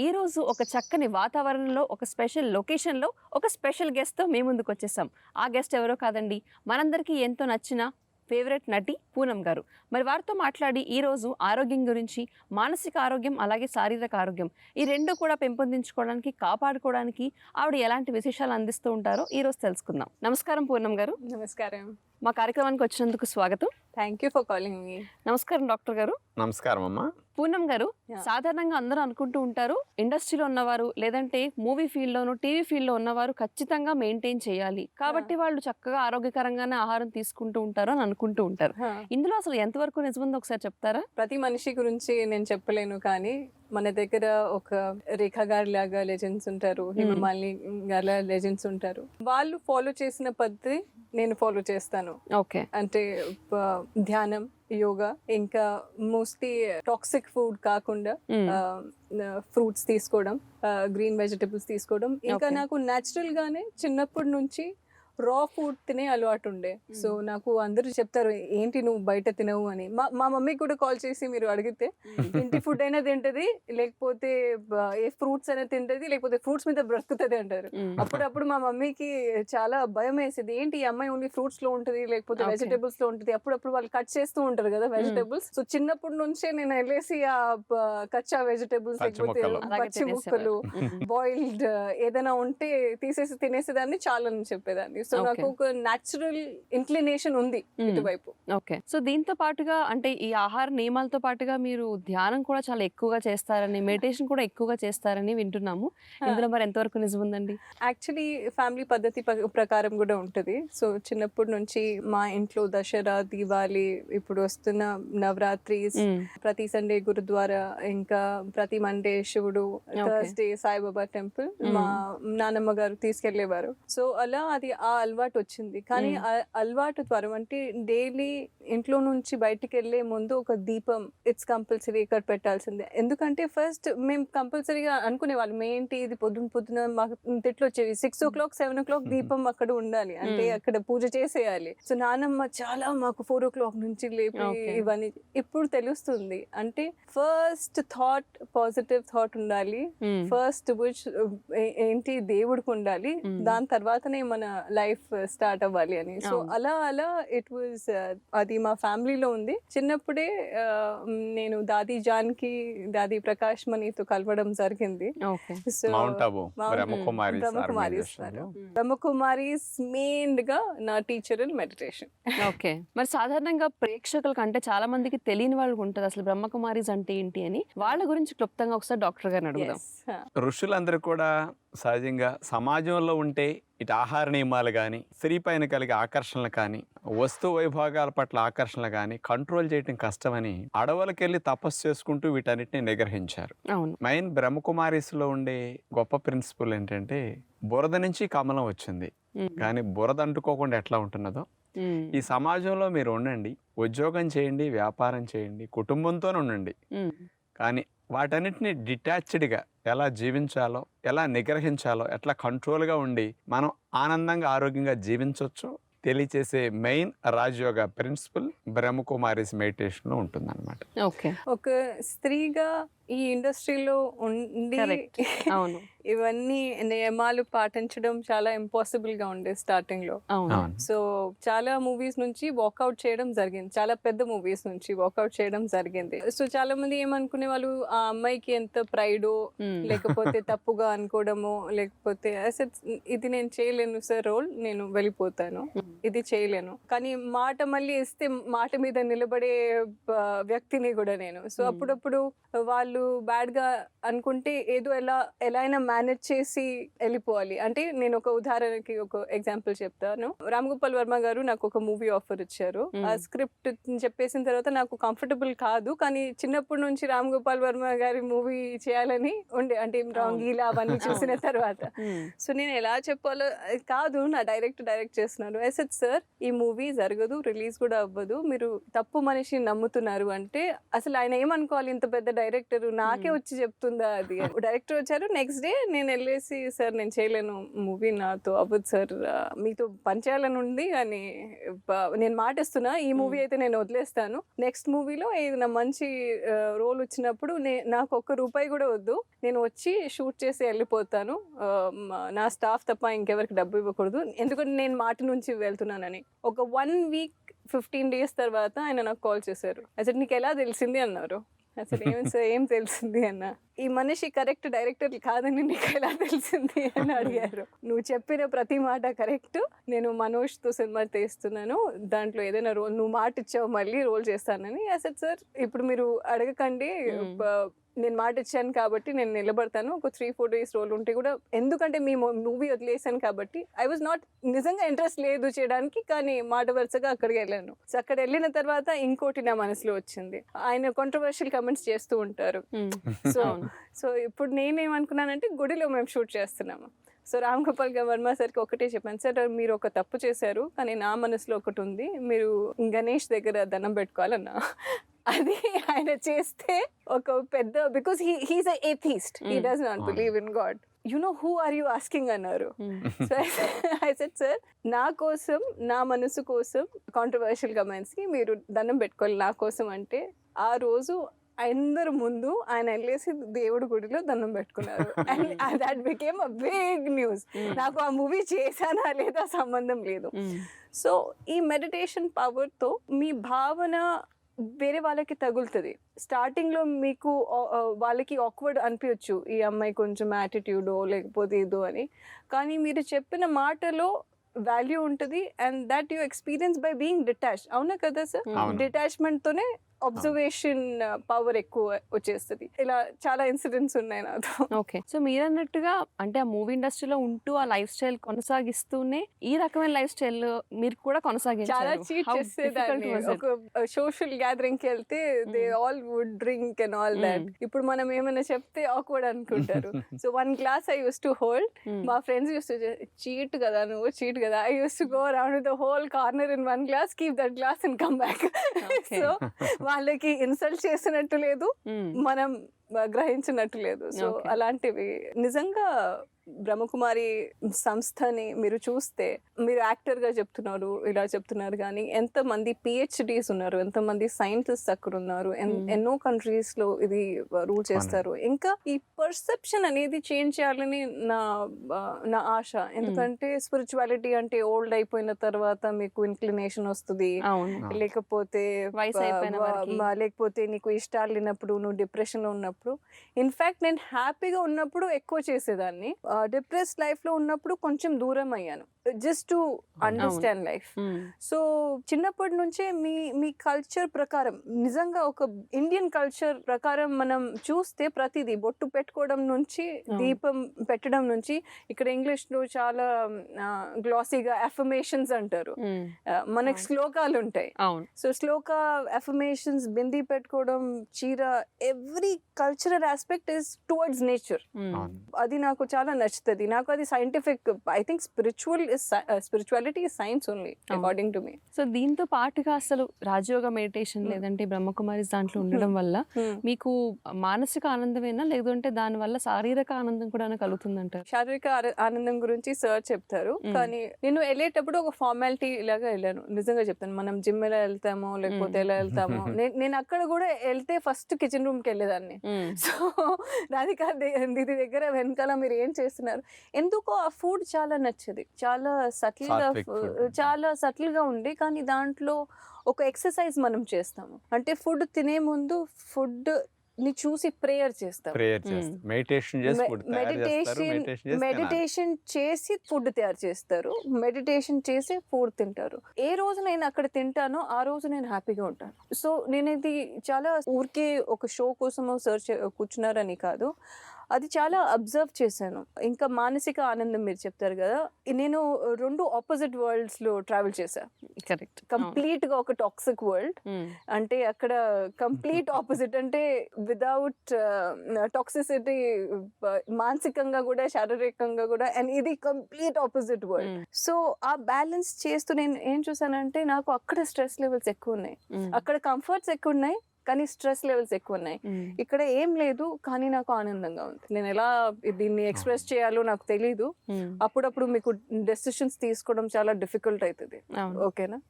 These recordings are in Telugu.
ఈ రోజు ఒక చక్కని వాతావరణంలో ఒక స్పెషల్ లొకేషన్లో ఒక స్పెషల్ గెస్ట్తో మేము ముందుకు వచ్చేసాం. ఆ గెస్ట్ ఎవరో కాదండి మనందరికీ ఎంతో నచ్చిన ఫేవరెట్ నటి పూనం గారు. మరి వారితో మాట్లాడి ఈ రోజు ఆరోగ్యం గురించి మానసిక ఆరోగ్యం అలాగే శారీరక ఆరోగ్యం ఈ రెండు కూడా పెంపొందించుకోవడానికి కాపాడుకోవడానికి ఆవిడ ఎలాంటి విశేషాలు అందిస్తూ ఉంటారో ఈ రోజు తెలుసుకుందాం. నమస్కారం పూర్ణం గారు. నమస్కారం. మా కార్యక్రమానికి వచ్చినందుకు స్వాగతం. థ్యాంక్ యూ ఫర్ కాలింగ్ మీ నమస్కారం డాక్టర్ గారు. నమస్కారం అమ్మా. పూనం గారు. సాధారణంగా అందరూ అనుకుంటూ ఉంటారు ఇండస్ట్రీలో ఉన్నవారు లేదంటే మూవీ ఫీల్డ్ లోను టీవీ ఫీల్డ్లో ఉన్నవారు ఖచ్చితంగా మెయింటైన్ చేయాలి. కాబట్టి వాళ్ళు చక్కగా ఆరోగ్యకరంగానే ఆహారం తీసుకుంటూ ఉంటారు అని అనుకుంటూ ఉంటారు. ఇందులో అసలు ఎంతవరకు నిజముందో ఒకసారి చెప్తారా? ప్రతి మనిషి గురించి నేను చెప్పలేను కానీ మన దగ్గర ఒక రేఖా గారి లాగా లెజెండ్స్ ఉంటారు హిమమాలిని గారి లెజెండ్స్ ఉంటారు. వాళ్ళు ఫాలో చేసిన పద్ధతి నేను ఫాలో చేస్తాను. ఓకే. అంటే ధ్యానం యోగా ఇంకా మోస్ట్లీ టాక్సిక్ ఫుడ్ కాకుండా ఫ్రూట్స్ తీసుకోవడం గ్రీన్ వెజిటబుల్స్ తీసుకోవడం ఇంకా. నాకు న్యాచురల్ గానే చిన్నప్పటి నుంచి రా ఫుడ్ తినే అలవాటు ఉండే సో నాకు అందరూ చెప్తారు ఏంటి నువ్వు బయట తినవు అని. మా మా మమ్మీ కూడా కాల్ చేసి మీరు అడిగితే ఇంటి ఫుడ్ అయినా తింటది లేకపోతే ఏ ఫ్రూట్స్ అయినా తింటది లేకపోతే ఫ్రూట్స్ మీద బ్రతుకుతుంది అంటారు. అప్పుడప్పుడు మా మమ్మీకి చాలా భయం వేసేది ఏంటి ఈ అమ్మాయి ఓన్లీ ఫ్రూట్స్లో ఉంటది లేకపోతే. వెజిటేబుల్స్లో ఉంటది? అప్పుడప్పుడు వాళ్ళు కట్ చేస్తూ ఉంటారు కదా వెజిటేబుల్స్ సో చిన్నప్పటి నుంచే నేను వెళ్ళేసి ఆ కచ్చా వెజిటేబుల్స్ లేకపోతే పచ్చి ముక్కలు. బాయిల్డ్ ఏదైనా ఉంటే తీసేసి తినేసేదాన్ని చాలా అని చెప్పేదాన్ని. సో. నాకు ఒక న్యాచురల్ ఇంక్లినేషన్ ఉంది Mm. ఇటువైపు. ఓకే సో దీంతో పాటుగా అంటే ఈ ఆహార నియమాలతో పాటుగా మీరు ధ్యానం కూడా చాలా ఎక్కువగా చేస్తారని మెడిటేషన్ కూడా ఎక్కువగా చేస్తారని వింటున్నాము. ఇందులో మరి ఎంతవరకు నిజం ఉందండి? యాక్చువల్లీ ఫ్యామిలీ పద్ధతి ప్ర- ప్రకారం కూడా ఉంటుంది. సో చిన్నప్పటి నుంచి మా ఇంట్లో దసరా దివాళీ ఇప్పుడు వస్తున్న నవరాత్రి మ్మ్. ప్రతి సండే గురుద్వారా ఇంకా ప్రతి మండే శివుడు థర్స్డే సాయిబాబా టెంపుల్ మా నానమ్మ గారు తీసుకెళ్ళేవారు సో అలా అది ఆ అలవాటు వచ్చింది కానీ ఆ అలవాటు ద్వారా అంటే డైలీ ఇంట్లో నుంచి బయటికి వెళ్ళే ముందు ఒక దీపం ఇట్స్ కంపల్సరీ ఇక్కడ పెట్టాల్సిందే. ఎందుకంటే ఫస్ట్ మేము కంపల్సరీగా అనుకునే వాళ్ళం ఏంటి ఇది పొద్దున పొద్దున మాకు తిట్లు వచ్చేవి six o'clock seven o'clock దీపం అక్కడ ఉండాలి. అంటే. అక్కడ పూజ చేసేయాలి. సో నానమ్మ చాలా మాకు ఫోర్ ఓ క్లాక్ నుంచి లేపి. ఇవన్నీ ఇప్పుడు తెలుస్తుంది. అంటే ఫస్ట్ థాట్ పాజిటివ్ థాట్ ఉండాలి. ఫస్ట్ ఏంటి దేవుడికి ఉండాలి. దాని తర్వాతనే మన లైఫ్ స్టార్ట్ అవ్వాలి అని. సో. అలా అలా ఇట్ వాజ్ అది మా ఫ్యామిలీలో ఉంది. చిన్నప్పుడే uh, నేను దాది జాన్కి దాది ప్రకాష్ మణితో కలవడం జరిగింది. సో బ్రహ్మకుమారీస్ బ్రహ్మకుమారీస్ మెయిన్గా నా టీచర్ ఇన్ మెడిటేషన్ ఓకే. మరి సాధారణంగా ప్రేక్షకులకు అంటే చాలా మందికి తెలియని వాళ్ళకి ఉంటుంది. అసలు బ్రహ్మకుమారీస్ అంటే ఏంటి అని వాళ్ళ గురించి క్లుప్తంగా ఒకసారి డాక్టర్ గారిని అడుగుదాం. ఋషులందరూ కూడా సహజంగా సమాజంలో ఉంటే ఇటు ఆహార నియమాలు కానీ స్త్రీ పైన కలిగే ఆకర్షణలు కానీ వస్తు వైభాగాల పట్ల ఆకర్షణలు కానీ కంట్రోల్ చేయడం కష్టమని అడవులకు వెళ్ళి తపస్సు చేసుకుంటూ వీటన్నిటిని నిగ్రహించారు మెయిన్ బ్రహ్మకుమారిస్లో ఉండే గొప్ప ప్రిన్సిపల్ ఏంటంటే బురద నుంచి కమలం వచ్చింది. కానీ బురద అంటుకోకుండా ఎట్లా ఉంటున్నదో. ఈ సమాజంలో మీరు ఉండండి ఉద్యోగం చేయండి వ్యాపారం చేయండి కుటుంబంతో ఉండండి. కానీ వాటన్నిటిని డిటాచ్డ్గా ఎలా జీవించాలో ఎలా నిగ్రహించాలో ఎట్లా కంట్రోల్గా ఉండి మనం ఆనందంగా ఆరోగ్యంగా జీవించవచ్చు తెలియచేసే మెయిన్ రాజయోగ ప్రిన్సిపల్ బ్రహ్మకుమారిస్ మెడిటేషన్లో ఉంటుందన్నమాట. ఓకే. ఒక స్త్రీగా ఈ ఇండస్ట్రీలో ఉండి. అవును. ఇవన్నీ నియమాలు పాటించడం చాలా ఇంపాసిబుల్గా ఉండే స్టార్టింగ్లో సో చాలా మూవీస్ నుంచి వాకౌట్ చేయడం జరిగింది. చాలా పెద్ద మూవీస్ నుంచి వాకౌట్ చేయడం జరిగింది. సో చాలా మంది ఏమనుకునే వాళ్ళు ఆ అమ్మాయికి ఎంత ప్రైడో. లేకపోతే తప్పుగా అనుకోవడమో లేకపోతే అసలు ఇది నేను చేయలేను సార్ రోల్ నేను వెళ్ళిపోతాను. ఇది చేయలేను. కానీ మాట మళ్ళీ ఇస్తే మాట మీద నిలబడే వ్యక్తిని కూడా నేను. సో. అప్పుడప్పుడు వాళ్ళు బ్యాడ్గా అనుకుంటే ఏదో ఎలా ఎలా అయినా మేనేజ్ చేసి వెళ్ళిపోవాలి. అంటే నేను ఒక ఉదాహరణకి ఒక ఎగ్జాంపుల్ చెప్తాను. రామ్ గోపాల్ వర్మ గారు నాకు ఒక మూవీ ఆఫర్ ఇచ్చారు. ఆ స్క్రిప్ట్ చెప్పేసిన తర్వాత నాకు కంఫర్టబుల్ కాదు. కానీ చిన్నప్పటి నుంచి రామ్ గోపాల్ వర్మ గారి మూవీ చేయాలని ఉండే అంటే రాంగీలా అవన్నీ చూసిన తర్వాత. సో నేను ఎలా చెప్పాలో కాదు నా డైరెక్ట్ డైరెక్ట్ చేస్తున్నాను. ఎసెట్ సార్ ఈ మూవీ జరగదు రిలీజ్ కూడా అవ్వదు. మీరు తప్పు మనిషిని నమ్ముతున్నారు అంటే అసలు ఆయన ఏమనుకోవాలి ఇంత పెద్ద డైరెక్టర్ నాకే. వచ్చి చెప్తుందా అది. డైరెక్టర్ వచ్చారు. నెక్స్ట్ డే నేను వెళ్ళేసి సార్ నేను చేయలేను మూవీ నాతో అవ్వదు సార్. మీతో పనిచేయాలని ఉంది అని నేను మాటిస్తున్నా. ఈ మూవీ. అయితే నేను వదిలేస్తాను. నెక్స్ట్ మూవీలో ఏదైనా మంచి రోల్ వచ్చినప్పుడు నే- నాకు ఒక్క రూపాయి కూడా వద్దు. నేను వచ్చి షూట్ చేసి వెళ్ళిపోతాను. నా స్టాఫ్ తప్ప ఇంకెవరికి డబ్బు ఇవ్వకూడదు. ఎందుకంటే నేను మాట నుంచి వెళ్తున్నానని. ఒక వన్ వీక్ ఫిఫ్టీన్ డేస్ తర్వాత ఆయన నాకు కాల్ చేశారు. అసలు నీకు ఎలా తెలిసింది? అన్నారు. అసలు ఏం సార్ ఏం తెలిసింది అన్న? ఈ మనిషి కరెక్ట్ డైరెక్టర్ కాదని నీకు ఎలా తెలిసింది అని అడిగారు. నువ్వు చెప్పిన ప్రతి మాట కరెక్ట్. నేను మనోజ్తో సినిమా తీస్తున్నాను. దాంట్లో ఏదైనా రోల్ నువ్వు మాట ఇచ్చావు మళ్ళీ రోల్ చేస్తానని. అసలు సార్ ఇప్పుడు మీరు అడగకండి. నేను మాట ఇచ్చాను కాబట్టి నేను నిలబడతాను. ఒక త్రీ ఫోర్ డేస్ రోల్ ఉంటే కూడా ఎందుకంటే మీ మూవీ వదిలేసాను కాబట్టి ఐ వాజ్ నాట్ నిజంగా ఇంట్రెస్ట్ లేదు చేయడానికి కానీ మాట వరుసగా అక్కడికి వెళ్ళాను. సో అక్కడ వెళ్ళిన తర్వాత ఇంకోటి నా మనసులో వచ్చింది. ఆయన కాంట్రవర్షియల్ కమెంట్స్ చేస్తూ ఉంటారు. సో అవును. సో ఇప్పుడు నేనేమనుకున్నానంటే గుడిలో మేము షూట్ చేస్తున్నాము. సో రామ్ గోపాల్ వర్మ సార్కి ఒకటే చెప్పాను. సార్ మీరు ఒక తప్పు చేశారు కానీ నా మనసులో ఒకటి ఉంది. మీరు గణేష్ దగ్గర దండం పెట్టుకోవాలన్నా. అది ఆయన చేస్తే ఒక పెద్ద because he he's a atheist he. Does not. Believe in God you know who are you asking అన్నారు. ఐ సెట్ సార్ నా కోసం నా మనసు కోసం కాంట్రవర్షియల్ కమెంట్స్కి మీరు దండం పెట్టుకోవాలి. నా కోసం అంటే ఆ రోజు అందరు ముందు ఆయన వెళ్ళేసి దేవుడి గుడిలో దండం పెట్టుకున్నారు. And that became a big news. నాకు ఆ మూవీ చేశానా లేదా సంబంధం లేదు. సో ఈ మెడిటేషన్ పవర్తో మీ భావన వేరే వాళ్ళకి తగులుతుంది. స్టార్టింగ్లో మీకు వాళ్ళకి ఆక్వర్డ్ అనిపించచ్చు. ఈ అమ్మాయి కొంచెం యాటిట్యూడో లేకపోతే ఇదో అని. కానీ మీరు చెప్పిన మాటలో వాల్యూ ఉంటుంది. And that you experience by being detach అవునా కదా సార్. డిటాచ్మెంట్తోనే అబ్జర్వేషన్ పవర్ ఎక్కువ వచ్చేస్తుంది ఇలా చాలా ఇన్సిడెంట్స్ ఉన్నాయి నాతో ఓకే సో మీరు అన్నట్టుగా అంటే ఆ మూవీ ఇండస్ట్రీలో ఉంటూ ఆ లైఫ్ స్టైల్ కొనసాగిస్తూనే ఈ రకమైన లైఫ్ స్టైల్ మీరు కూడా కొనసాగించారు చాలా చీట్ చేసేదాన్ని? ఒక సోషల్ గ్యాదరింగ్కి వెళ్తే they. All would drink and all that. ఇప్పుడు మనం ఏమైనా చెప్తే ఆక్వర్డ్ అనుకుంటారు so one glass I use to hold. మా ఫ్రెండ్స్ యూస్ టు చీట్ కదా నువ్వు చీట్ కదా I use to go around the whole corner in one glass keep that glass and come back. So వాళ్ళకి ఇన్సల్ట్ చేసినట్టు లేదు. మనం గ్రహించినట్టు లేదు. సో. అలాంటివి. నిజంగా బ్రహ్మకుమారి సంస్థని మీరు చూస్తే మీరు యాక్టర్గా చెప్తున్నారు ఇలా చెప్తున్నారు కానీ ఎంతమంది పిహెచ్డీస్ ఉన్నారు ఎంతమంది సైంటిస్ట్ అక్కడ ఉన్నారు ఎన్-. ఎన్నో కంట్రీస్లో ఇది రూల్ చేస్తారు. ఇంకా ఈ పర్సెప్షన్ అనేది చేంజ్ చేయాలని నా నా ఆశ. ఎందుకంటే స్పిరిచువాలిటీ అంటే ఓల్డ్ అయిపోయిన తర్వాత మీకు ఇన్క్లినేషన్ వస్తుంది. లేకపోతే లేకపోతే నీకు ఇష్టాలు లేనప్పుడు నువ్వు డిప్రెషన్లో ఉన్నప్పుడు. ఇన్ఫ్యాక్ట్ నేను హ్యాపీగా ఉన్నప్పుడు ఎక్కువ చేసేదాన్ని. డిప్రెస్ లైఫ్లో ఉన్నప్పుడు కొంచెం దూరం అయ్యాను. Just to understand life. So చిన్నప్పటి నుంచే మీ మీ కల్చర్ ప్రకారం నిజంగా ఒక ఇండియన్ కల్చర్ ప్రకారం మనం చూస్తే ప్రతిదీ బొట్టు పెట్టుకోవడం నుంచి. దీపం పెట్టడం నుంచి ఇక్కడ ఇంగ్లీష్లో చాలా గ్లాసీగా అఫర్మేషన్స్ అంటారు. ఆ, మనకి. శ్లోకాలు ఉంటాయి. సో శ్లోక అఫర్మేషన్స్ బింది పెట్టుకోవడం చీర every cultural aspect is towards nature అది నాకు చాలా నచ్చుతుంది. నాకు అది scientific I think spiritual is spirituality is science only according to me so దీంతో పాటుగా అసలు రాజయోగ మెడిటేషన్ Hmm. లేదంటే బ్రహ్మకుమారి దాంట్లో ఉండడం వల్ల మీకు మానసిక ఆనందమేనా? లేదంటే దాని వల్ల శారీరక ఆనందం కూడా కలుగుతుందంటారు? శారీరక ఆనందం గురించి సార్ చెప్తారు. కానీ నేను వెళ్ళేటప్పుడు ఒక ఫార్మాలిటీ లాగా వెళ్ళాను. నిజంగా చెప్తాను. మనం జిమ్ ఎలా వెళ్తామో లేకపోతే. ఎలా వెళ్తామో. నేను అక్కడ కూడా వెళ్తే ఫస్ట్ కిచెన్ రూమ్కి వెళ్ళేదాన్ని. సో రాధిక దే- దీది దగ్గర వెనకాల మీరు ఏం చేస్తున్నారు? ఎందుకో ఆ ఫుడ్ చాలా నచ్చది. చాలా సటిల్గా. చాలా సటిల్గా ఉంది. కానీ దాంట్లో ఒక ఎక్సర్సైజ్ మనం చేస్తాము. అంటే ఫుడ్ తినే ముందు ఫుడ్ని చూసి ప్రేయర్ చేస్తాం ప్రేయర్ మెడిటేషన్ చేసి మెడిటేషన్ మెడిటేషన్ చేసి ఫుడ్ తయారు చేస్తారు. మెడిటేషన్ చేసి ఫుడ్ తింటారు. ఏ రోజు నేను అక్కడ తింటానో ఆ రోజు నేను హ్యాపీగా ఉంటాను. సో నేను ఇది చాలా ఊరికే ఒక షో కోసమో సర్చ్ కూర్చున్నారని కాదు. అది చాలా అబ్జర్వ్ చేశాను. ఇంకా మానసిక ఆనందం మీరు చెప్తారు కదా నేను రెండు ఆపోజిట్ వరల్డ్స్లో ట్రావెల్ చేశా. కరెక్ట్. కంప్లీట్గా ఒక టాక్సిక్ వరల్డ్. అంటే అక్కడ కంప్లీట్ ఆపోజిట్ అంటే వితౌట్ టాక్సిసిటీ మానసికంగా కూడా శారీరకంగా కూడా అండ్ ఇది కంప్లీట్ ఆపోజిట్ వరల్డ్. సో ఆ బ్యాలెన్స్ చేస్తూ నేను ఏం చూసానంటే నాకు అక్కడ స్ట్రెస్ లెవెల్స్ ఎక్కువ ఉన్నాయి. అక్కడ కంఫర్ట్స్ ఎక్కువ ఉన్నాయి. కానీ స్ట్రెస్ లెవెల్స్ ఎక్కువ ఉన్నాయి. ఇక్కడ ఏం లేదు కానీ నాకు ఆనందంగా ఉంది. నేను ఎలా దీన్ని ఎక్స్ప్రెస్ చేయాలో నాకు తెలీదు. అప్పుడప్పుడు మీకు డెసిషన్స్ తీసుకోవడం చాలా డిఫికల్ట్ అవుతుంది ఓకేనా?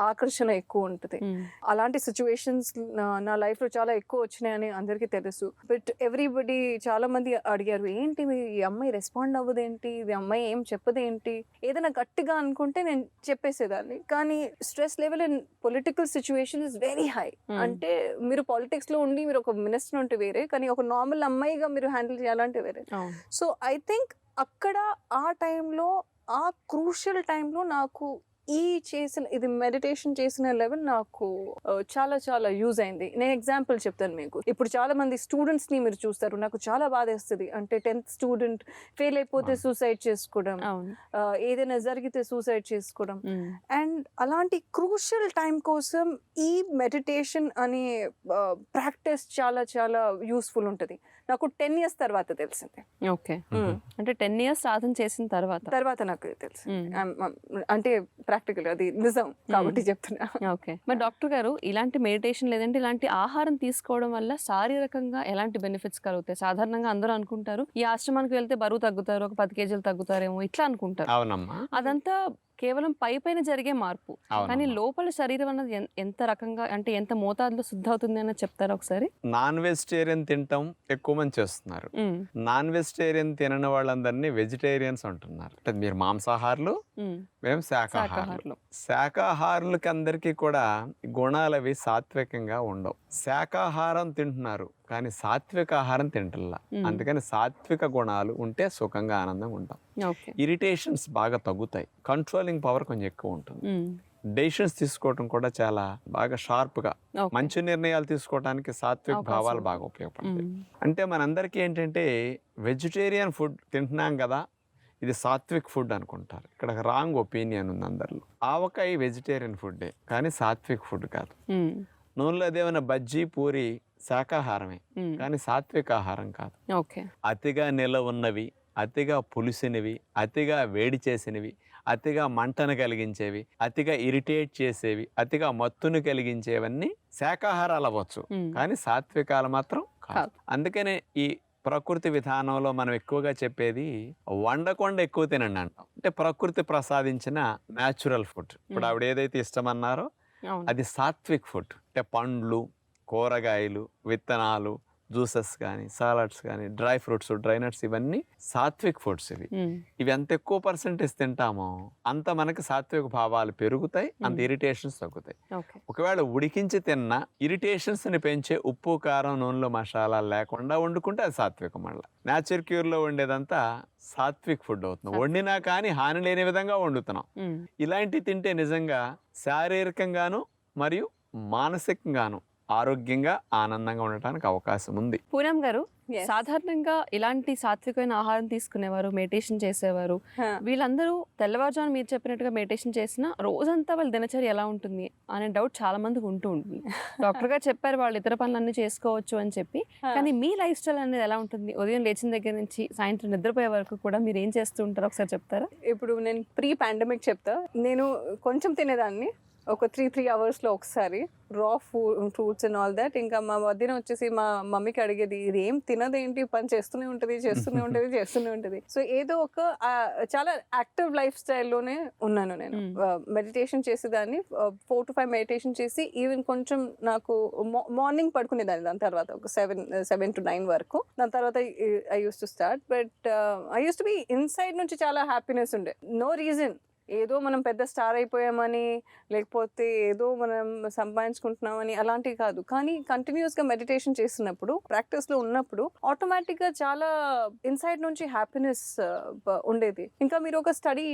ఆకర్షణ ఎక్కువ ఉంటుంది. అలాంటి సిచ్యువేషన్స్ నా లైఫ్లో చాలా ఎక్కువ వచ్చినాయని అందరికీ తెలుసు. బట్ ఎవ్రీబడి చాలా మంది అడిగారు ఏంటి మీ- ఈ అమ్మాయి రెస్పాండ్ అవ్వదేంటి? ఈ అమ్మాయి ఏం చెప్పదేంటి? ఏదైనా గట్టిగా అనుకుంటే నేను చెప్పేసేదాన్ని. కానీ stress level in political situation is very high. అంటే మీరు పాలిటిక్స్లో ఉండి మీరు ఒక మినిస్టర్ ఉంటే వేరే కానీ ఒక నార్మల్ అమ్మాయిగా మీరు హ్యాండిల్ చేయాలంటే వేరే. సో ఐ థింక్ అక్కడ ఆ టైంలో ఆ క్రూషియల్ టైంలో నాకు ఈ చేసిన ఇది మెడిటేషన్ చేసిన లెవెల్ నాకు చాలా చాలా యూజ్ అయింది. నేను ఎగ్జాంపుల్ చెప్తాను మీకు. ఇప్పుడు చాలా మంది స్టూడెంట్స్ని మీరు చూస్తారు. నాకు చాలా బాధేస్తుంది అంటే టెన్త్ స్టూడెంట్ ఫెయిల్ అయిపోతే. సూసైడ్ చేసుకోవడం ఏదైనా జరిగితే సూసైడ్ చేసుకోవడం. అండ్ అలాంటి క్రూషియల్ టైం కోసం ఈ మెడిటేషన్ అనే ప్రాక్టీస్ చాలా చాలా యూస్ఫుల్ ఉంటుంది. నాకు టెన్ ఇయర్స్ తర్వాత తెలిసింది. ఓకే. అంటే టెన్ ఇయర్స్ సాధన చేసిన తర్వాత? తర్వాత నాకు తెలుసు అంటే ప్రాక్టికల్ అది నిజం కాబట్టి చెప్తున్నా. ఓకే. మరి డాక్టర్ గారు ఇలాంటి మెడిటేషన్ లేదంటే ఇలాంటి ఆహారం తీసుకోవడం వల్ల శారీరకంగా ఎలాంటి బెనిఫిట్స్ కలుగుతాయి? సాధారణంగా అందరూ అనుకుంటారు ఈ ఆశ్రమానికి వెళ్తే బరువు తగ్గుతారు ఒక పది కేజీలు తగ్గుతారేమో ఇట్లా అనుకుంటారు. అవునమ్మా. అదంతా కేవలం పై పైన జరిగే మార్పు. కానీ లోపల శరీరం అన్నది ఎంత రకంగా అంటే ఎంత మోతాదులో శుద్ధ అవుతుంది అన్నది చెప్తారా ఒకసారి? నాన్ వెజిటేరియన్ తినటం ఎక్కువ మంది చేస్తున్నారు. నాన్ వెజిటేరియన్ తినని వాళ్ళందరినీ వెజిటేరియన్స్ అంటున్నారు. అంటే మీరు మాంసాహారులు మేము శాకాహారులు. శాకాహారులకి అందరికీ కూడా గుణాలు అవి సాత్వికంగా ఉండవు. శాకాహారం తింటున్నారు. కానీ సాత్విక ఆహారం తింటల్లా. అందుకని సాత్విక గుణాలు ఉంటే సుఖంగా ఆనందంగా ఉంటాం. ఇరిటేషన్స్ బాగా తగ్గుతాయి. కంట్రోలింగ్ పవర్ కొంచెం ఎక్కువ ఉంటుంది. డెసిషన్స్ తీసుకోవడం కూడా చాలా బాగా షార్ప్గా. మంచి నిర్ణయాలు తీసుకోవడానికి సాత్విక భావాలు. బాగా ఉపయోగపడతాయి. అంటే మనందరికీ ఏంటంటే వెజిటేరియన్ ఫుడ్ తింటున్నాం కదా ఇది సాత్విక్ ఫుడ్ అనుకుంటారు. ఇక్కడ రాంగ్ ఒపీనియన్ ఉంది అందరిలో. ఆవకాయ వెజిటేరియన్ ఫుడ్డే కానీ సాత్విక్ ఫుడ్ కాదు. నూనెలో ఏదైనా బజ్జీ పూరి శాకాహారమే. కానీ సాత్విక ఆహారం కాదు. ఓకే. అతిగా నిల ఉన్నవి అతిగా పులిసినవి అతిగా వేడి చేసినవి అతిగా మంటను కలిగించేవి అతిగా ఇరిటేట్ చేసేవి అతిగా మత్తును కలిగించేవన్నీ శాకాహారాలు అవ్వచ్చు. కానీ సాత్వికాలు మాత్రం కాదు. అందుకనే ఈ ప్రకృతి విధానంలో మనం ఎక్కువగా చెప్పేది వండకుండా ఎక్కువ తినండి అంటాం. అంటే ప్రకృతి ప్రసాదించిన న్యాచురల్ ఫుడ్ ఇప్పుడు. ఆవిడ ఏదైతే ఇష్టమన్నారో అది సాత్విక్ ఫుడ్ అంటే పండ్లు కూరగాయలు విత్తనాలు జ్యూసెస్ కానీ సాలడ్స్ కానీ డ్రై ఫ్రూట్స్ డ్రై నట్స్ ఇవన్నీ సాత్విక్ ఫుడ్స్ ఇవి. ఇవి ఎంత ఎక్కువ పర్సెంటేజ్ తింటామో అంత మనకి సాత్విక భావాలు పెరుగుతాయి అంత. ఇరిటేషన్స్ తగ్గుతాయి. ఒకవేళ ఉడికించి తిన్న ఇరిటేషన్స్ని పెంచే ఉప్పు కారం నూనెలు మసాలాలు లేకుండా వండుకుంటే అది సాత్వికం మళ్ళీ. న్యాచురల్ క్యూర్లో వండేదంతా సాత్విక్ ఫుడ్ అవుతుంది. వండినా కానీ హాని లేని విధంగా వండుతున్నాం. ఇలాంటివి తింటే నిజంగా శారీరకంగాను మరియు మానసికంగాను ఆరోగ్యంగా ఆనందంగా ఉండటానికి అవకాశం ఉంది. పూనం గారు. సాధారణంగా ఇలాంటి సాత్వికమైన ఆహారం తీసుకునేవారు మెడిటేషన్ చేసేవారు. వీళ్ళందరూ తెల్లవారుజాము మీరు చెప్పినట్టుగా మెడిటేషన్ చేసిన రోజంతా వాళ్ళ దినచర్య ఎలా ఉంటుంది అనే డౌట్ చాలా మందికి ఉంటూ ఉంటుంది. డాక్టర్ గారు చెప్పారు వాళ్ళు ఇతర పనులన్నీ చేసుకోవచ్చు అని చెప్పి. కానీ మీ లైఫ్ స్టైల్ అనేది ఎలా ఉంటుంది? ఉదయం లేచిన దగ్గర నుంచి సాయంత్రం నిద్రపోయే వరకు కూడా మీరు ఏం చేస్తూ ఉంటారో ఒకసారి చెప్తారా? ఇప్పుడు నేను ప్రీ పాండమిక్ చెప్తా. నేను కొంచెం తినేదాన్ని. ఒక త్రీ త్రీ అవర్స్లో ఒకసారి raw food fruits and all that ఇంకా మా వదిన వచ్చేసి మా మమ్మీకి అడిగేది ఇది ఏం తినదేంటి పని చేస్తూనే ఉంటుంది చేస్తూనే ఉంటుంది చేస్తూనే ఉంటుంది. సో ఏదో ఒక చాలా యాక్టివ్ లైఫ్ స్టైల్లోనే ఉన్నాను నేను. మెడిటేషన్ చేసేదాన్ని ఫోర్ టు ఫైవ్ మెడిటేషన్ చేసి ఈవెన్ కొంచెం నాకు మార్నింగ్ పడుకునేదాన్ని. దాని తర్వాత ఒక సెవెన్ సెవెన్ టు నైన్ వరకు. దాని తర్వాత I use to start but I use to be inside నుంచి చాలా హ్యాపీనెస్ ఉండే. నో రీజన్ ఏదో మనం పెద్ద స్టార్ అయిపోయామని లేకపోతే ఏదో మనం సంపాదించుకుంటున్నామని అలాంటివి కాదు. కానీ కంటిన్యూస్గా మెడిటేషన్ చేస్తున్నప్పుడు ప్రాక్టీస్లో ఉన్నప్పుడు ఆటోమేటిక్గా చాలా ఇన్సైడ్ నుంచి హ్యాపీనెస్ ఉండేది. ఇంకా మీరు ఒక స్టడీ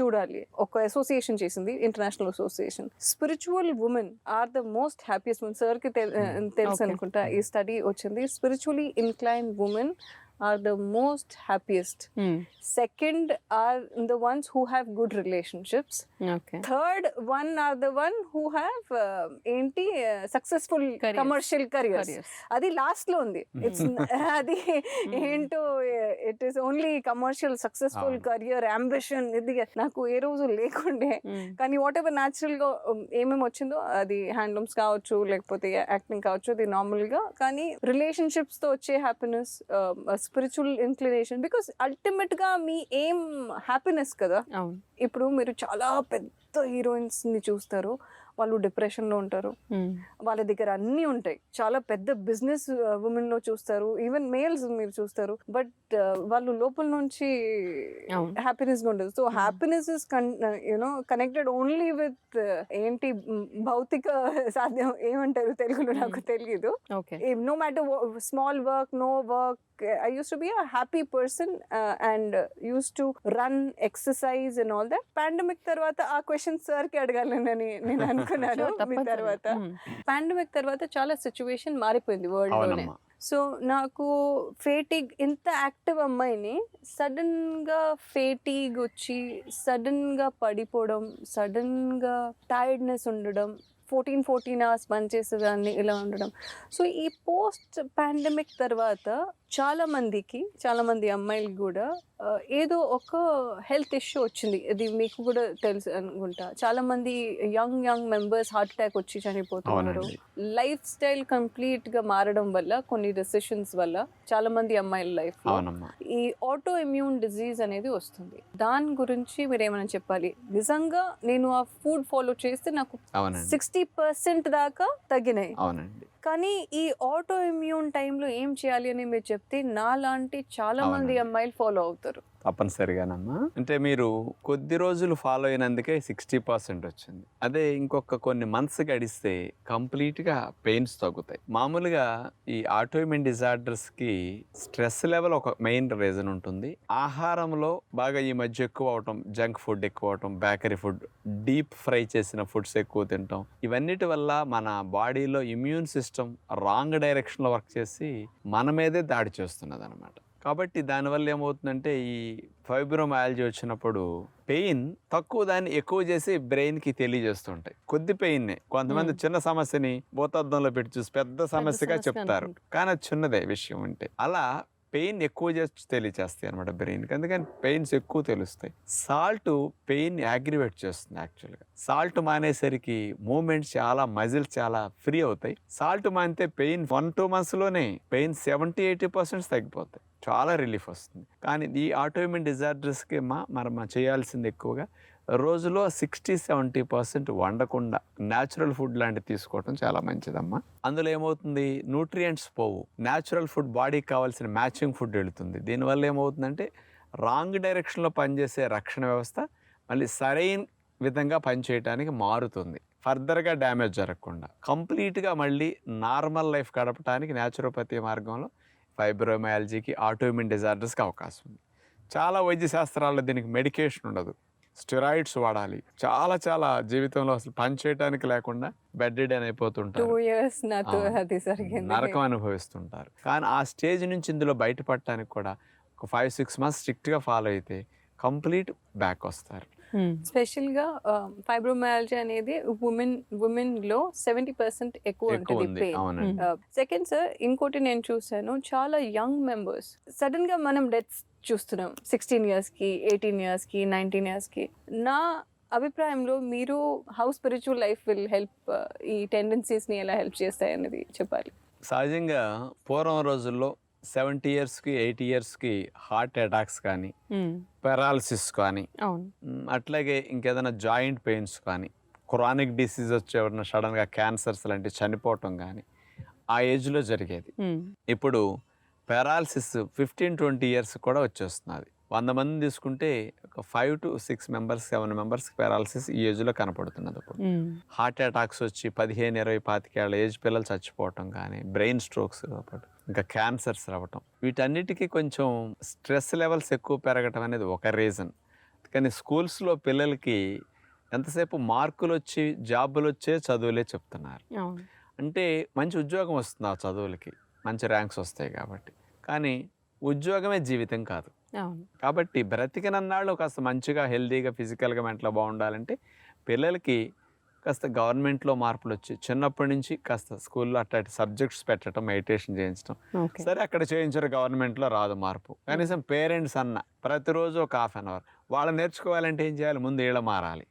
చూడాలి. ఒక అసోసియేషన్ చేసింది international association spiritual women are the most happiest women సార్కి తెలుసు. అనుకుంటా ఈ స్టడీ వచ్చింది. Spiritually incline women are the most happiest second are the ones who have good relationships okay third one are the one who have ఏంటి సక్సెస్ఫుల్ Careers. కమర్షియల్ కరియర్స్ అది లాస్ట్లో ఉంది. ఇట్స్ అది ఏంటో it is only commercial successful. Career ambition ఇది నాకు ఏ రోజు లేకుండే. కానీ వాట్ ఎవర్ న్యాచురల్గా um, ఏమేమి వచ్చిందో అది హ్యాండ్లూమ్స్ కావచ్చు లేకపోతే యాక్టింగ్ కావచ్చు అది నార్మల్గా. కానీ రిలేషన్షిప్స్తో వచ్చే హ్యాపీనెస్ స్పిరిచువల్ ఇన్క్లినేషన్ బికాస్ అల్టిమేట్గా మీ ఏం హ్యాపీనెస్ కదా. ఇప్పుడు మీరు చాలా పెద్ద హీరోయిన్స్ని చూస్తారు. వాళ్ళు డిప్రెషన్లో ఉంటారు వాళ్ళ దగ్గర అన్నీ ఉంటాయి. చాలా పెద్ద బిజినెస్ ఉమెన్లో చూస్తారు. ఈవెన్ మేల్స్ మీరు చూస్తారు. బట్ వాళ్ళు లోపల నుంచి అవును. హ్యాపీనెస్గా ఉండదు. So happiness is you know connected only with ఏంటి భౌతిక సాధ్యం ఏమంటారు తెలుగులో నాకు తెలియదు matter what, small work, no work, I used to be a happy person uh, and uh, used to run, exercise and all that. Pandemic తర్వాత ఆ క్వశ్చన్ సార్కి అడగాలని నేను అనుకున్నాను మీ తర్వాత. పాండమిక్ తర్వాత చాలా సిచ్యువేషన్ మారిపోయింది వరల్డ్లోనే. సో నాకు ఫేటిగ్ ఇంత యాక్టివ్ అమ్మాయిని సడన్గా ఫేటిగ్ వచ్చి సడన్గా పడిపోవడం సడన్గా టైర్డ్నెస్ ఉండడం ఫోర్టీన్ ఫోర్టీన్ అవర్స్ పనిచేసేదాన్ని ఇలా ఉండడం. సో ఈ పోస్ట్ పాండమిక్ తర్వాత చాలా మందికి చాలా మంది అమ్మాయిలు కూడా ఏదో ఒక హెల్త్ ఇష్యూ వచ్చింది. ఇది మీకు కూడా తెలుసు అనుకుంటా. చాలా మంది young young members heart attack వచ్చి చనిపోతున్నారు. లైఫ్ స్టైల్ కంప్లీట్గా మారడం వల్ల కొన్ని డెసిషన్స్ వల్ల చాలా మంది అమ్మాయిల లైఫ్ ఈ ఆటో ఇమ్యూన్ డిజీజ్ అనేది వస్తుంది. దాని గురించి మీరు ఏమైనా చెప్పాలి? నిజంగా నేను ఆ ఫుడ్ ఫాలో చేస్తే నాకు సిక్స్టీ పర్సెంట్ దాకా తగ్గినాయి. అవునండి. కానీ ఈ ఆటో ఇమ్యూన్ టైంలో ఏం చేయాలి అని మీరు చెప్తే నాలాంటి చాలా మంది అవునండి. అమ్మాయిలు ఫాలో అవుతారు తప్పనిసరిగానమ్మా. అంటే మీరు కొద్ది రోజులు ఫాలో అయినందుకే సిక్స్టీ పర్సెంట్ వచ్చింది. అదే ఇంకొక కొన్ని మంత్స్ గడిస్తే కంప్లీట్గా పెయిన్స్ తగ్గుతాయి. మామూలుగా ఈ ఆటోఇమ్యూన్ డిజార్డర్స్కి స్ట్రెస్ లెవెల్ ఒక మెయిన్ రీజన్ ఉంటుంది. ఆహారంలో బాగా ఈ మధ్య ఎక్కువ అవటం జంక్ ఫుడ్ ఎక్కువ అవటం బేకరీ ఫుడ్ డీప్ ఫ్రై చేసిన ఫుడ్స్ ఎక్కువ తింటాం. ఇవన్నిటి వల్ల మన బాడీలో ఇమ్యూన్ సిస్టమ్ రాంగ్ డైరెక్షన్లో వర్క్ చేసి మన మీదే దాడి చేస్తున్నది అనమాట కాబట్టి దానివల్ల ఏమవుతుందంటే ఈ ఫైబ్రోమయాలజీ వచ్చినప్పుడు పెయిన్ తక్కువ దాన్ని ఎక్కువ చేసి బ్రెయిన్కి తెలియజేస్తుంటాయి కొద్ది పెయిన్నే కొంతమంది. చిన్న సమస్యని భూతద్దంలో పెట్టి చూసి పెద్ద సమస్యగా సమస్య చెప్తారు. కానీ అది చిన్నదే విషయం అంటే అలా పెయిన్ ఎక్కువ చేసి తెలియచేస్తాయి అనమాట బ్రెయిన్కి. అందుకని పెయిన్స్ ఎక్కువ తెలుస్తాయి. సాల్ట్ పెయిన్ యాగ్రివేట్ చేస్తుంది యాక్చువల్గా. సాల్ట్ మానేసరికి మూమెంట్స్ చాలా మజిల్స్ చాలా ఫ్రీ అవుతాయి. సాల్ట్ మానితే పెయిన్ వన్ టూ మంత్స్లోనే పెయిన్ సెవెంటీ ఎయిటీ పర్సెంట్ తగ్గిపోతాయి. చాలా రిలీఫ్ వస్తుంది. కానీ ఈ ఆటోమిన్ డిజార్డర్స్కి మా మరి మా చేయాల్సింది ఎక్కువగా రోజులో సిక్స్టీ సెవెంటీ పర్సెంట్ వండకుండా న్యాచురల్ ఫుడ్ లాంటివి తీసుకోవటం చాలా మంచిదమ్మా. అందులో ఏమవుతుంది? న్యూట్రియంట్స్ పోవు. న్యాచురల్ ఫుడ్ బాడీకి కావాల్సిన మ్యాచింగ్ ఫుడ్ వెళుతుంది. దీనివల్ల ఏమవుతుందంటే రాంగ్ డైరెక్షన్లో పనిచేసే రక్షణ వ్యవస్థ మళ్ళీ సరైన విధంగా పనిచేయడానికి మారుతుంది. ఫర్దర్గా డ్యామేజ్ జరగకుండా. కంప్లీట్గా మళ్ళీ నార్మల్ లైఫ్ గడపడానికి న్యాచురోపతి మార్గంలో ఫైబ్రోమయాలజీకి ఆటోమిన్ డిజార్డర్స్కి అవకాశం ఉంది. చాలా వైద్య శాస్త్రాల్లో దీనికి మెడికేషన్ ఉండదు. స్టెరాయిడ్స్ వాడాలి. చాలా చాలా జీవితంలో అసలు పని చేయడానికి లేకుండా బెడ్ టూ అయిపోతుంటారు నరకం అనుభవిస్తుంటారు. కానీ ఆ స్టేజ్ నుంచి ఇందులో బయటపడటానికి కూడా ఒక ఫైవ్ సిక్స్ మంత్స్ స్ట్రిక్ట్గా ఫాలో అయితే కంప్లీట్ బ్యాక్ వస్తారు. స్పెషల్గా ఫైబ్రోమయాలజీ అనేది ఉమెన్ ఉమెన్లో సెవెంటీ పర్సెంట్ ఎక్కువ ఉంటుంది సెకండ్ సార్ ఇంకోటి నేను చూసాను చాలా యంగ్ మెంబర్స్. సడన్గా మనం డెత్స్ చూస్తున్నాం. సిక్స్టీన్ ఇయర్స్కి ఎయిటీన్ ఇయర్స్కి నైన్టీన్ ఇయర్స్కి. నా అభిప్రాయంలో మీరు how spiritual life will help ఈ టెండెన్సీస్ని ఎలా హెల్ప్ చేస్తాయి అనేది చెప్పాలి. సహజంగా పూర్వం రోజుల్లో సెవెంటీ ఇయర్స్కి ఎయిటీ ఇయర్స్కి హార్ట్ అటాక్స్ కానీ పెరాలసిస్ కానీ అట్లాగే ఇంకేదైనా జాయింట్ పెయిన్స్ కానీ క్రానిక్ డిసీజ్ వచ్చి ఎవరైనా సడన్గా క్యాన్సర్స్ లాంటివి చనిపోవటం కానీ ఆ ఏజ్లో జరిగేది. ఇప్పుడు పెరాలసిస్ ఫిఫ్టీన్ ట్వంటీ ఇయర్స్ కూడా వచ్చేస్తున్నది. వంద మంది తీసుకుంటే ఒక five to six members seven మెంబర్స్కి పెరాలసిస్ ఈ ఏజ్లో కనపడుతున్నది ఇప్పుడు. హార్ట్ అటాక్స్ వచ్చి పదిహేను ఇరవై పాతికేళ్ళ ఏజ్ పిల్లలు చచ్చిపోవటం కానీ బ్రెయిన్ స్ట్రోక్స్ ఇంకా క్యాన్సర్స్ రావటం వీటన్నిటికీ కొంచెం స్ట్రెస్ లెవెల్స్ ఎక్కువ పెరగటం అనేది ఒక రీజన్. కానీ స్కూల్స్లో పిల్లలకి ఎంతసేపు మార్కులు వచ్చి జాబులు వచ్చే చదువులే చెప్తున్నారు. అంటే మంచి ఉద్యోగం వస్తుంది ఆ చదువులకి. మంచి ర్యాంక్స్ వస్తాయి కాబట్టి. కానీ ఉద్యోగమే జీవితం కాదు. కాబట్టి బ్రతికినన్నాళ్ళు కాస్త మంచిగా హెల్తీగా ఫిజికల్గా మెంటల్గా బాగుండాలంటే పిల్లలకి కాస్త గవర్నమెంట్లో మార్పులు వచ్చి చిన్నప్పటి నుంచి కాస్త స్కూల్లో అట్లాంటి సబ్జెక్ట్స్ పెట్టడం మెడిటేషన్ చేయించడం సరే అక్కడ చేయించారు గవర్నమెంట్లో రాదు మార్పు. కనీసం పేరెంట్స్ అన్న ప్రతిరోజు ఒక హాఫ్ అన్ అవర్. వాళ్ళు నేర్చుకోవాలంటే ఏం చేయాలి? ముందు వీళ్ళ మారాలి.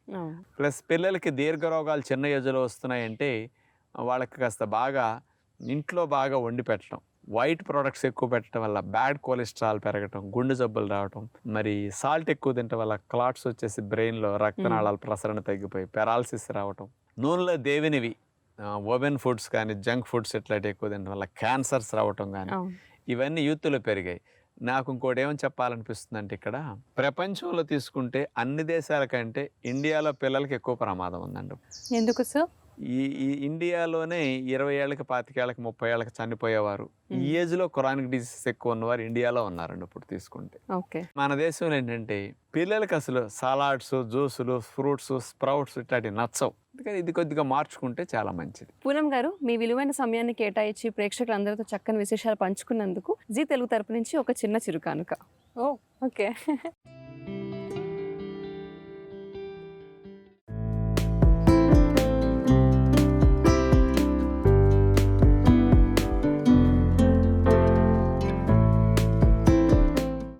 ప్లస్ పిల్లలకి దీర్ఘ రోగాలు చిన్న ఏజ్లో వస్తున్నాయంటే వాళ్ళకి కాస్త బాగా ఇంట్లో బాగా వండి పెట్టడం. వైట్ ప్రోడక్ట్స్ ఎక్కువ పెట్టడం వల్ల బ్యాడ్ కొలెస్ట్రాల్ పెరగటం గుండె జబ్బులు రావటం మరి సాల్ట్ ఎక్కువ తినటం వల్ల క్లాట్స్ వచ్చేసి బ్రెయిన్లో రక్తనాళాల ప్రసరణ తగ్గిపోయి పెరాలసిస్ రావటం. నూనెలో దేవినివి ఓవెన్ ఫుడ్స్ కానీ జంక్ ఫుడ్స్ ఇట్లాంటివి ఎక్కువ తినడం వల్ల క్యాన్సర్స్ రావటం కానీ ఇవన్నీ యూత్లో పెరిగాయి. నాకు ఇంకోటి ఏమని చెప్పాలనిపిస్తుంది అంటే ఇక్కడ ప్రపంచంలో తీసుకుంటే అన్ని దేశాల కంటే ఇండియాలో పిల్లలకి ఎక్కువ ప్రమాదం ఉందండి. ఎందుకు సార్? ఈ ఈ ఇండియాలోనే ఇరవై ఏళ్ళకి పాతికేళ్ళకి ముప్పై ఏళ్ళకి చనిపోయేవారు. ఈ. ఏజ్లో క్రానిక్ డిసీజ్ ఎక్కువ ఉన్నవారు ఇండియాలో ఉన్నారండి ఇప్పుడు తీసుకుంటే. ఓకే. మన దేశంలో ఏంటంటే పిల్లలకి అసలు సలాడ్స్ జ్యూసులు ఫ్రూట్స్ స్ప్రౌట్స్ ఇట్లాంటివి నచ్చవు. అందుకని ఇది కొద్దిగా మార్చుకుంటే చాలా మంచిది. పూనం గారు మీ విలువైన సమయాన్ని కేటాయించి ప్రేక్షకులందరితో చక్కని విశేషాలు పంచుకున్నందుకు జీ తెలుగు తరపు నుంచి ఒక చిన్న చిరుకానుక. ఓ ఓకే.